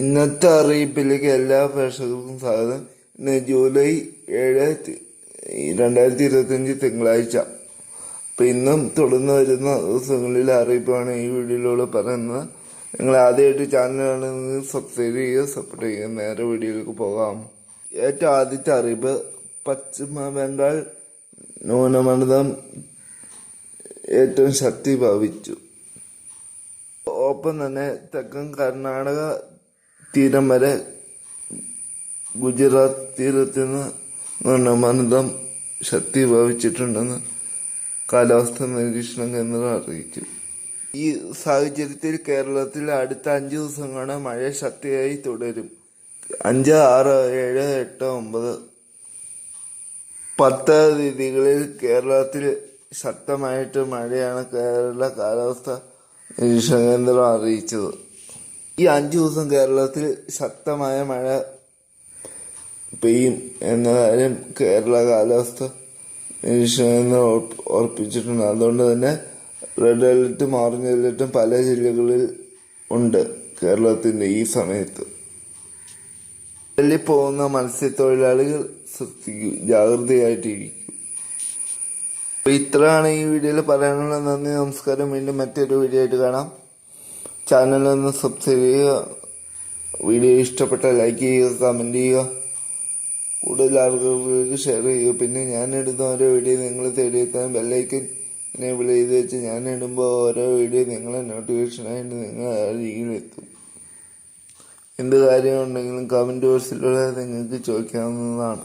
ഇന്നത്തെ അറിയിപ്പിലേക്ക് എല്ലാ പ്രേക്ഷകർക്കും സ്വാഗതം. ഇന്ന് ജൂലൈ ഏഴ് രണ്ടായിരത്തി ഇരുപത്തിയഞ്ച് തിങ്കളാഴ്ച. അപ്പം ഇന്നും തുടർന്ന് വരുന്ന ദിവസങ്ങളിലെ അറിയിപ്പാണ് ഈ വീഡിയോയിലൂടെ പറയുന്നത്. നിങ്ങൾ ആദ്യമായിട്ട് കാണുന്നത് സബ്സ്ക്രൈബ് ചെയ്യുക സപ്പോർട്ട് ചെയ്യുക. നേരെ വീഡിയോയിലേക്ക് പോകാം. ഏറ്റവും ആദ്യത്തെ അറിയിപ്പ് പശ്ചിമ ബംഗാൾ ന്യൂനമർദ്ദം ഏറ്റവും ശക്തി പ്രാപിച്ചു ഒപ്പം തന്നെ തെക്കൻ കർണാടക തീരം വരെ ഗുജറാത്ത് തീരത്ത് നിന്ന് ന്യൂനമർദ്ദം ശക്തി ഭവിച്ചിട്ടുണ്ടെന്ന് കാലാവസ്ഥ നിരീക്ഷണ കേന്ദ്രം അറിയിച്ചു. ഈ സാഹചര്യത്തിൽ കേരളത്തിൽ അടുത്ത അഞ്ച് ദിവസങ്ങളാണ് മഴ ശക്തിയായി തുടരും. അഞ്ച് ആറ് ഏഴ് എട്ട് ഒമ്പത് പത്ത് തീയതികളിൽ കേരളത്തിൽ ശക്തമായിട്ട് മഴയാണ് കേരള കാലാവസ്ഥ നിരീക്ഷണ കേന്ദ്രം അറിയിച്ചത്. ഈ അഞ്ചു ദിവസം കേരളത്തിൽ ശക്തമായ മഴ പെയ്യും എന്ന കാര്യം കേരള കാലാവസ്ഥ നിരീക്ഷണ ഉറപ്പിച്ചിട്ടുണ്ട്. അതുകൊണ്ട് തന്നെ റെഡ് അലർട്ടും ഓറഞ്ച് അലർട്ടും പല ജില്ലകളിൽ ഉണ്ട് കേരളത്തിന്റെ ഈ സമയത്ത്. പോകുന്ന മത്സ്യത്തൊഴിലാളികൾ ശ്രദ്ധിക്കും ജാഗ്രതയായിട്ടിരിക്കും. അപ്പോൾ ഇത്രയാണ് ഈ വീഡിയോയിൽ പറയാനുള്ള നന്ദി നമസ്കാരം. വീണ്ടും മറ്റൊരു വീഡിയോ ആയിട്ട് കാണാം. ചാനൽ ഒന്ന് സബ്സ്ക്രൈബ് ചെയ്യുക. വീഡിയോ ഇഷ്ടപ്പെട്ട ലൈക്ക് ചെയ്യുക കമന്റ് ചെയ്യുക. കൂടുതൽ ആളുകൾക്ക് ഷെയർ ചെയ്യുക. പിന്നെ ഞാൻ ഇടുന്ന ഓരോ വീഡിയോ നിങ്ങൾ തേടിയെത്താൻ ബെല്ലൈക്കൻ എനേബിൾ ചെയ്ത് വെച്ച് ഞാൻ ഇടുമ്പോൾ ഓരോ വീഡിയോ നിങ്ങളെ നോട്ടിഫിക്കേഷനായിട്ട് നിങ്ങൾ അരികിലെത്തും എന്ത് കാര്യമുണ്ടെങ്കിലും കമന്റ് ബോക്സിലൂടെ നിങ്ങൾക്ക് ചോദിക്കാവുന്നതാണ്.